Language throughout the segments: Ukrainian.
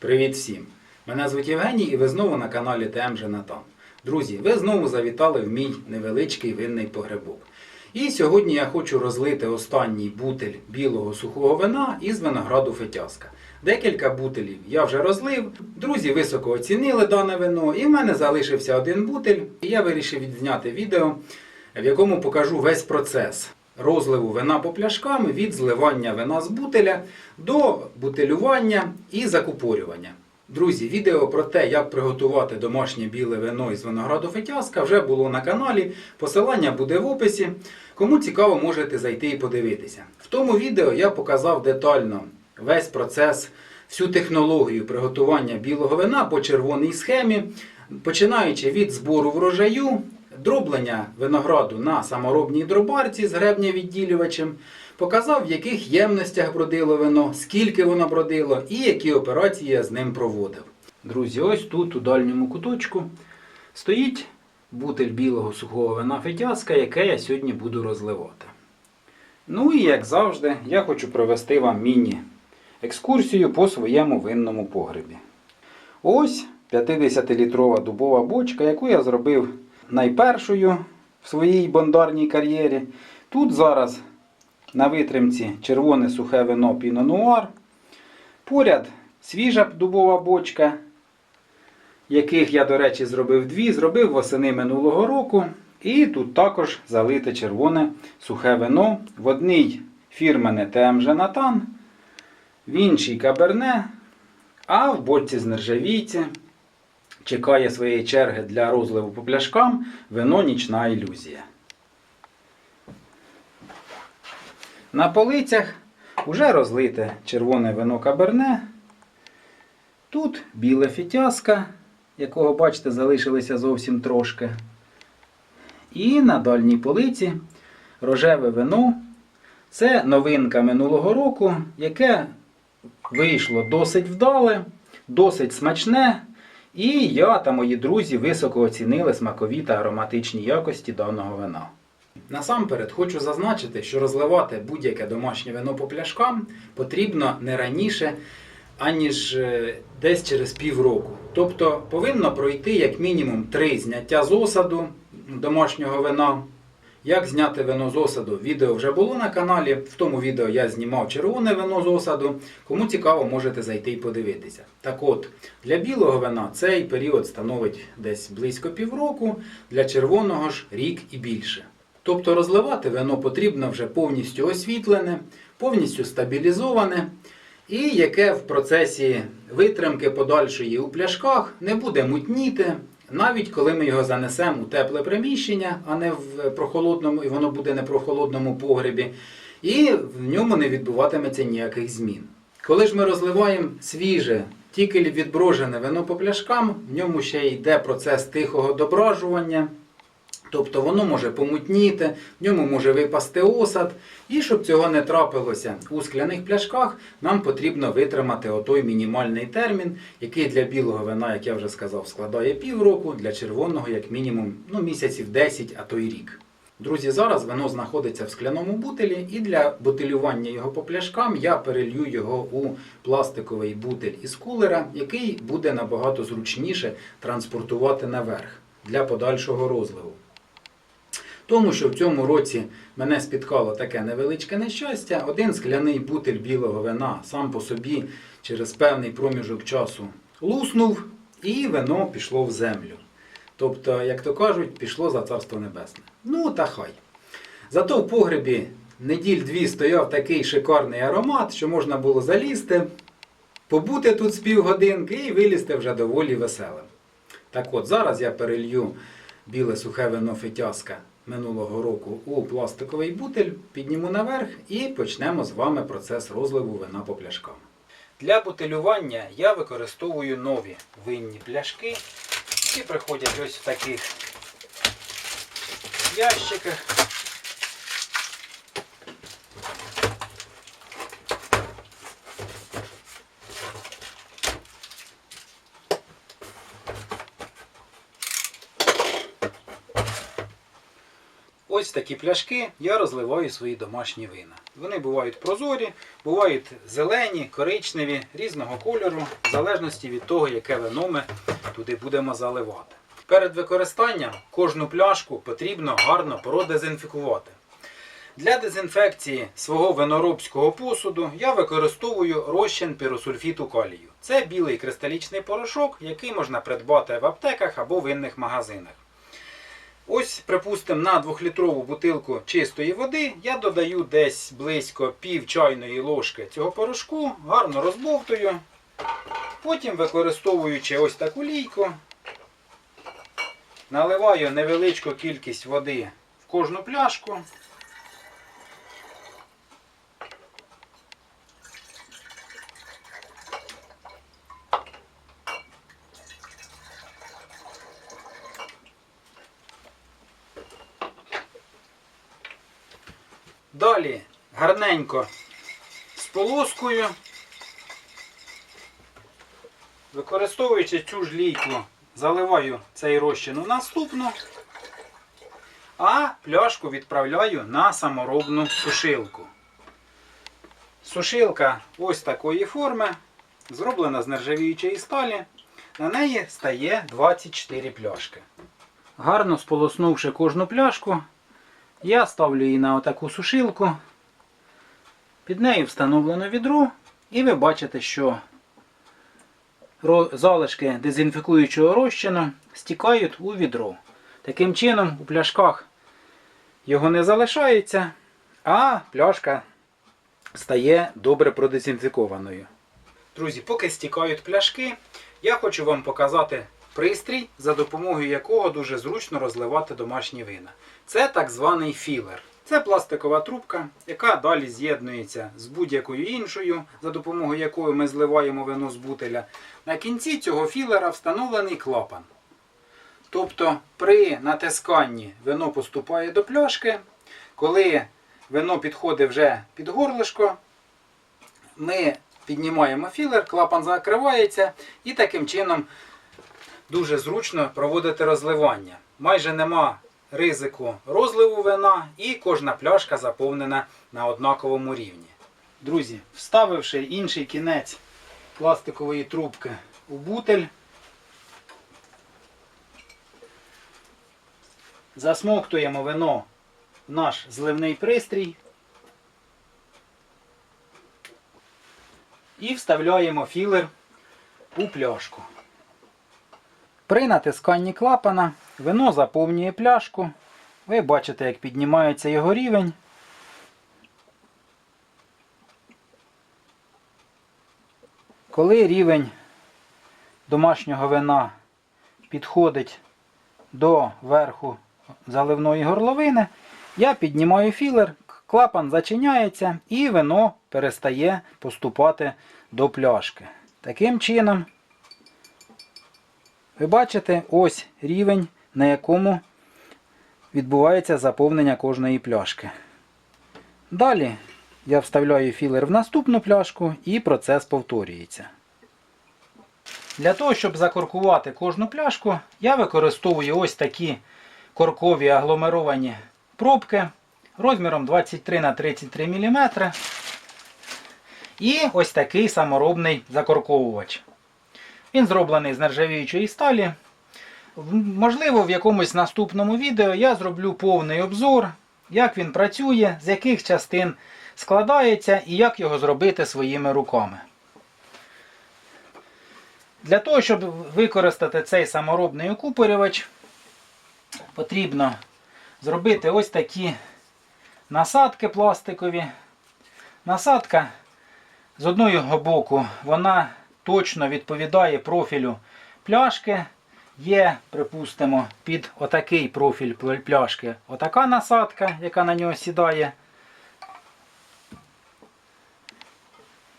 Привіт всім! Мене звуть Євгеній і ви знову на каналі ТМ Женатан. Друзі, ви знову завітали в мій невеличкий винний погребок. І сьогодні я хочу розлити останній бутель білого сухого вина із винограду Фетяска. Декілька бутелів я вже розлив. Друзі високо оцінили дане вино, і в мене залишився один бутель. І я вирішив відзняти відео, в якому покажу весь процес розливу вина по пляшкам від зливання вина з бутеля до бутелювання і закупорювання. Друзі, відео про те, як приготувати домашнє біле вино із винограду Фетяска вже було на каналі. Посилання буде в описі. Кому цікаво, можете зайти і подивитися. В тому відео я показав детально весь процес, всю технологію приготування білого вина по червоній схемі, починаючи від збору врожаю, дроблення винограду на саморобній дробарці з гребневідділювачем, показав, в яких ємностях бродило вино, скільки воно бродило і які операції я з ним проводив. Друзі, ось тут, у дальньому куточку, стоїть бутель білого сухого вина Фетяска, яке я сьогодні буду розливати. Ну і як завжди, я хочу провести вам міні-екскурсію по своєму винному погребі. Ось 50-літрова дубова бочка, яку я зробив найпершою в своїй бондарній кар'єрі. Тут зараз на витримці червоне сухе вино Піно Нуар. Поряд свіжа дубова бочка, яких я, до речі, зробив дві, зробив восени минулого року. І тут також залите червоне сухе вино. В одній фірмене ТМ Женатан, в іншій каберне, а в бочці з нержавійці чекає своєї черги для розливу по пляшкам вино нічна ілюзія. На полицях уже розлите червоне вино каберне. Тут біле фітяска, якого, бачите, залишилося зовсім трошки. І на дальній полиці рожеве вино. Це новинка минулого року, яке вийшло досить вдале, досить смачне. І я та мої друзі високо оцінили смакові та ароматичні якості даного вина. Насамперед хочу зазначити, що розливати будь-яке домашнє вино по пляшкам потрібно не раніше, аніж е, десь через півроку. Тобто повинно пройти як мінімум три зняття з осаду домашнього вина. Як зняти вино з осаду? Відео вже було на каналі. В тому відео я знімав червоне вино з осаду. Кому цікаво, можете зайти і подивитися. Так от, для білого вина цей період становить десь близько півроку, для червоного ж рік і більше. Тобто розливати вино потрібно вже повністю освітлене, повністю стабілізоване, і яке в процесі витримки подальшої у пляшках не буде мутніти, навіть коли ми його занесемо у тепле приміщення, а не в прохолодному, і воно буде не прохолодному погребі, і в ньому не відбуватиметься ніяких змін. Коли ж ми розливаємо свіже, тільки відброжене вино по пляшкам, в ньому ще йде процес тихого дображування. Тобто воно може помутніти, в ньому може випасти осад. І щоб цього не трапилося у скляних пляшках, нам потрібно витримати отой мінімальний термін, який для білого вина, як я вже сказав, складає півроку, для червоного, як мінімум, ну, місяців 10, а то й рік. Друзі, зараз вино знаходиться в скляному бутелі, і для бутилювання його по пляшкам я перелью його у пластиковий бутель із кулера, який буде набагато зручніше транспортувати наверх для подальшого розливу. Тому що в цьому році мене спіткало таке невеличке нещастя. Один скляний бутиль білого вина сам по собі через певний проміжок часу луснув, і вино пішло в землю. Тобто, як то кажуть, пішло за царство небесне. Ну та хай. Зато в погребі неділь дві стояв такий шикарний аромат, що можна було залізти, побути тут з півгодинки і вилізти вже доволі веселим. Так от, зараз я перелью біле сухе вино фетяска минулого року у пластиковий бутиль, підніму наверх і почнемо з вами процес розливу вина по пляшкам. Для бутилювання я використовую нові винні пляшки, які приходять ось в таких ящиках. Ось такі пляшки я розливаю свої домашні вина. Вони бувають прозорі, бувають зелені, коричневі, різного кольору, в залежності від того, яке вино ми туди будемо заливати. Перед використанням кожну пляшку потрібно гарно продезінфікувати. Для дезінфекції свого виноробського посуду я використовую розчин піросульфіту калію. Це білий кристалічний порошок, який можна придбати в аптеках або винних магазинах. Ось, припустимо, на 2-літрову бутилку чистої води я додаю десь близько пів чайної ложки цього порошку, гарно розбовтую. Потім, використовуючи ось таку лійку, наливаю невеличку кількість води в кожну пляшку. Далі гарненько сполоскую. Використовуючи цю ж лійку, заливаю цей розчин у наступну, а пляшку відправляю на саморобну сушилку. Сушилка ось такої форми, зроблена з нержавіючої сталі. На неї стає 24 пляшки. Гарно сполоснувши кожну пляшку, я ставлю її на отаку сушилку. Під нею встановлено відро, і ви бачите, що залишки дезінфікуючого розчину стікають у відро. Таким чином, у пляшках його не залишається, а пляшка стає добре продезінфікованою. Друзі, поки стікають пляшки, я хочу вам показати пристрій, за допомогою якого дуже зручно розливати домашні вина. Це так званий філер. Це пластикова трубка, яка далі з'єднується з будь-якою іншою, за допомогою якої ми зливаємо вино з бутеля. На кінці цього філера встановлений клапан. Тобто при натисканні вино поступає до пляшки. Коли вино підходить вже під горлишко, ми піднімаємо філер, клапан закривається і таким чином дуже зручно проводити розливання. Майже нема ризику розливу вина і кожна пляшка заповнена на однаковому рівні. Друзі, вставивши інший кінець пластикової трубки у бутель, засмоктуємо вино в наш зливний пристрій і вставляємо філер у пляшку. При натисканні клапана вино заповнює пляшку. Ви бачите, як піднімається його рівень. Коли рівень домашнього вина підходить до верху заливної горловини, я піднімаю філер, клапан зачиняється і вино перестає поступати до пляшки. Таким чином, ви бачите ось рівень, на якому відбувається заповнення кожної пляшки. Далі я вставляю філер в наступну пляшку і процес повторюється. Для того, щоб закоркувати кожну пляшку, я використовую ось такі коркові агломеровані пробки розміром 23 на 33 мм. І ось такий саморобний закорковувач. Він зроблений з нержавіючої сталі. Можливо, в якомусь наступному відео я зроблю повний обзор, як він працює, з яких частин складається і як його зробити своїми руками. Для того, щоб використати цей саморобний окупорювач, потрібно зробити ось такі насадки пластикові. Насадка з одного боку вона точно відповідає профілю пляшки. Є, припустимо, під отакий профіль пляшки отака насадка, яка на нього сідає.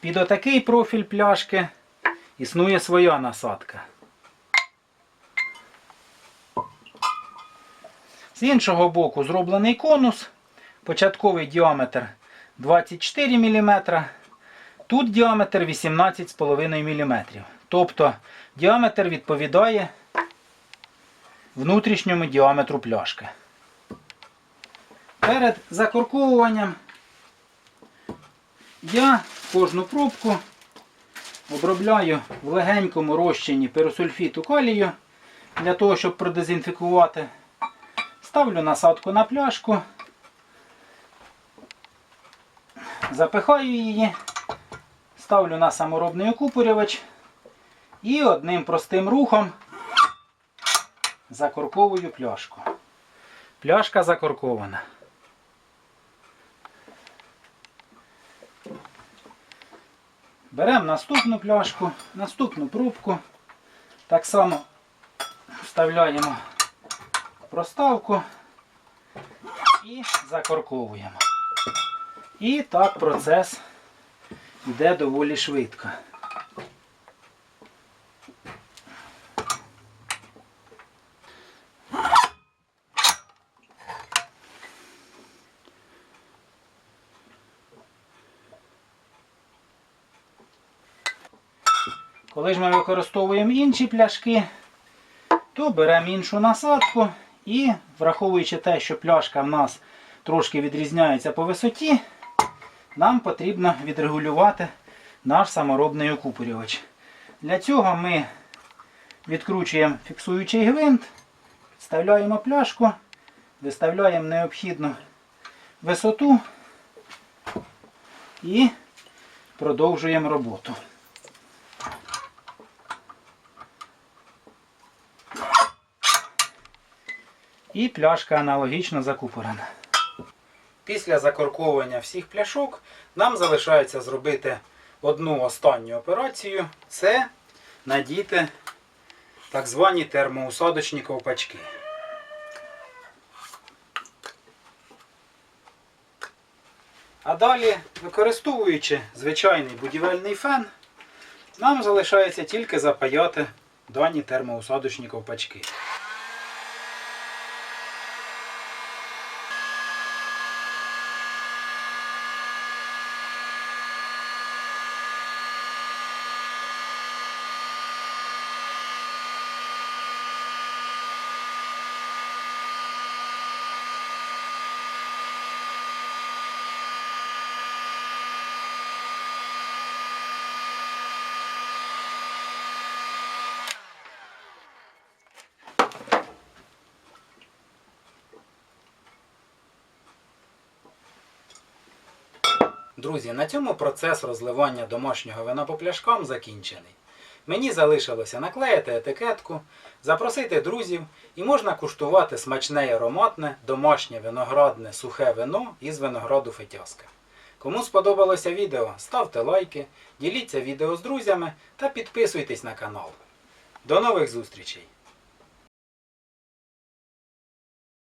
Під отакий профіль пляшки існує своя насадка. З іншого боку зроблений конус, початковий діаметр 24 мм, тут діаметр 18,5 мм. Тобто діаметр відповідає внутрішньому діаметру пляшки. Перед закорковуванням Я кожну пробку обробляю в легенькому розчині перосульфіту калію для того, щоб продезінфікувати. Ставлю насадку на пляшку, запихаю її, ставлю на саморобний окупорювач і одним простим рухом закорковую пляшку. Пляшка закоркована. Беремо наступну пляшку, наступну пробку. Так само вставляємо проставку і закорковуємо. І так процес йде доволі швидко. Коли ж ми використовуємо інші пляшки, то беремо іншу насадку і, враховуючи те, що пляшка в нас трошки відрізняється по висоті, нам потрібно відрегулювати наш саморобний окупорювач. Для цього ми відкручуємо фіксуючий гвинт, вставляємо пляшку, виставляємо необхідну висоту і продовжуємо роботу. І пляшка аналогічно закупорена. Після закорковування всіх пляшок нам залишається зробити одну останню операцію це надіти так звані термоусадочні ковпачки. А далі, використовуючи звичайний будівельний фен, нам залишається тільки запаяти дані термоусадочні ковпачки. Друзі, на цьому процес розливання домашнього вина по пляшкам закінчений. Мені залишилося наклеїти етикетку, запросити друзів і можна куштувати смачне і ароматне домашнє виноградне сухе вино із винограду Фетяска. Кому сподобалося відео, ставте лайки, діліться відео з друзями та підписуйтесь на канал. До нових зустрічей!